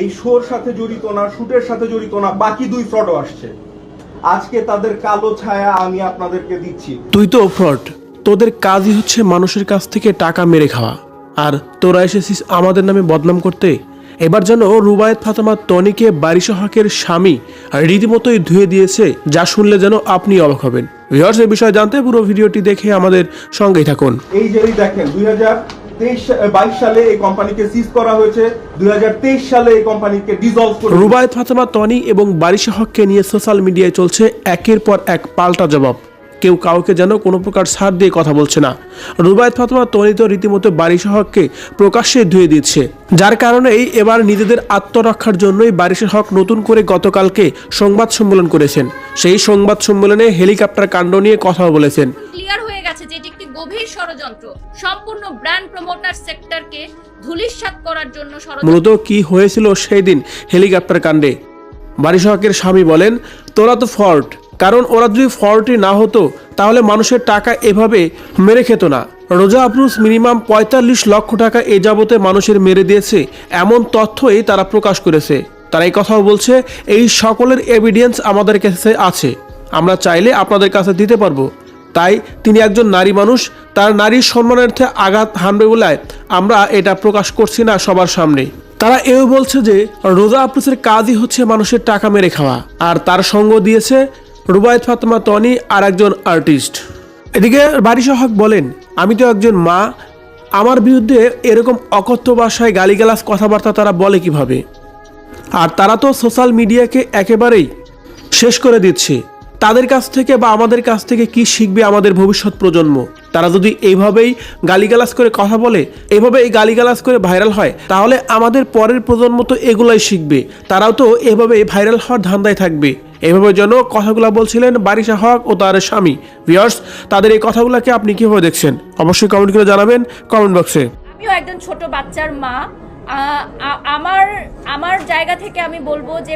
এই শোর সাথে জড়িত না শুটের সাথে জড়িত না বাকি দুই ফ্রডও আসছে। আজকে তাদের কালো ছায়া আমি আপনাদেরকে দিচ্ছি। তুই তো ফ্রড। তোদের কাজই হচ্ছে মানুষের কাছ থেকে টাকা মেরে খাওয়া। আর তোরা এসেছিস আমাদের নামে বদনাম করতে? এবার যেন রুবায়েত ফাতেমা তনিকে বারিশ হকের স্বামী রীতিমতোই ধুয়ে দিয়েছে যা শুনলে যেন আপনি অবাক হবেন। ভিউয়ার্স এই বিষয়ে জানতে পুরো ভিডিওটি দেখে আমাদের সঙ্গেই থাকুন। এই যে দেখেন দুই হাজার তেইশ বাইশ সালে এই কোম্পানিকে সিজ করা হয়েছে। দুই হাজার তেইশ সালে এই কোম্পানিকে ডিজলভ করে রুবায়েত ফাতেমা তনি এবং বারিশ হককে নিয়ে সোশ্যাল মিডিয়ায় চলছে একের পর এক পাল্টা জবাব। কেউ কাউকে যেন কোনো প্রকার ছাড় দিয়ে কথা বলছে না। রুবায়েত ফাতেমা তনি তো রীতিমতো বারিশ হককে প্রকাশ্যে ধুয়ে দিচ্ছে। যার কারণেই এবার নিজেদের আত্মরক্ষার জন্যই বারিশের হক নতুন করে গতকালকে সংবাদ সম্মেলন করেছেন। সেই সংবাদ সম্মেলনে হেলিকপ্টার কাণ্ড নিয়ে কথা বলেছেন। ক্লিয়ার হয়ে গেছে যে গভীর ষড়যন্ত্র। সম্পূর্ণ ব্র্যান্ড প্রমোটার সেক্টরকে ধূলিসাৎ করার জন্য মূলত কি হয়েছিল সেই দিন হেলিকপ্টার কাণ্ডে? বারিশ হকের স্বামী বলেন, তোরা তো ফল্ট কারণ ওরা যদি ফল্টই না হতো, তাহলে মানুষের টাকা এভাবে মেরে খেত না। রোজা আফরুজ মিনিমাম পঁয়তাল্লিশ লক্ষ টাকা এ যাবতে মানুষের মেরে দিয়েছে, এমন তথ্যই তারা প্রকাশ করেছে। তারা এই কথাও বলছে, এই সকলের এভিডেন্স আমাদের কাছে আছে। আমরা চাইলে আপনাদের কাছে দিতে পারব। তাই তিনি একজন নারী মানুষ, তার নারীর সম্মানার্থে আঘাত হানবে বলে আমরা এটা প্রকাশ করছি না সবার সামনে। তারা এও বলছে যে, রোজা আফরুজের কাজই হচ্ছে মানুষের টাকা মেরে খাওয়া। আর তার সঙ্গ দিয়েছে রুবায়ত ফাতেমা তনি আর একজন আর্টিস্ট। এদিকে বারিশ হক বলেন, আমি তো একজন মা। আমার বিরুদ্ধে এরকম অকথ্য ভাষায় গালিগালাজ কথাবার্তা তারা বলে কীভাবে? আর তারা তো সোশ্যাল মিডিয়াকে একেবারেই শেষ করে দিচ্ছে। তাদের কাছ থেকে বা আমাদের কাছ থেকে কি শিখবে আমাদের ভবিষ্যৎ প্রজন্ম? তারা যদি এইভাবেই গালিগালাজ করে কথা বলে এইভাবে এই গালিগালাজ করে ভাইরাল হয়, তাহলে আমাদের পরের প্রজন্ম তো এগুলাই শিখবে। তারাও তো এভাবে ভাইরাল হওয়ার ধান্দায় থাকবে। এভাবে যেন কথাগুলো বলছিলেন বারিশা হক ও তার স্বামী। ভিয়ার্স তাদের এই কথাগুলোকে আপনি কীভাবে দেখছেন? অবশ্যই কমেন্ট করে জানাবেন কমেন্ট বক্সে আমিও একজন ছোট বাচ্চার মা। আমার আমার জায়গা থেকে আমি বলব যে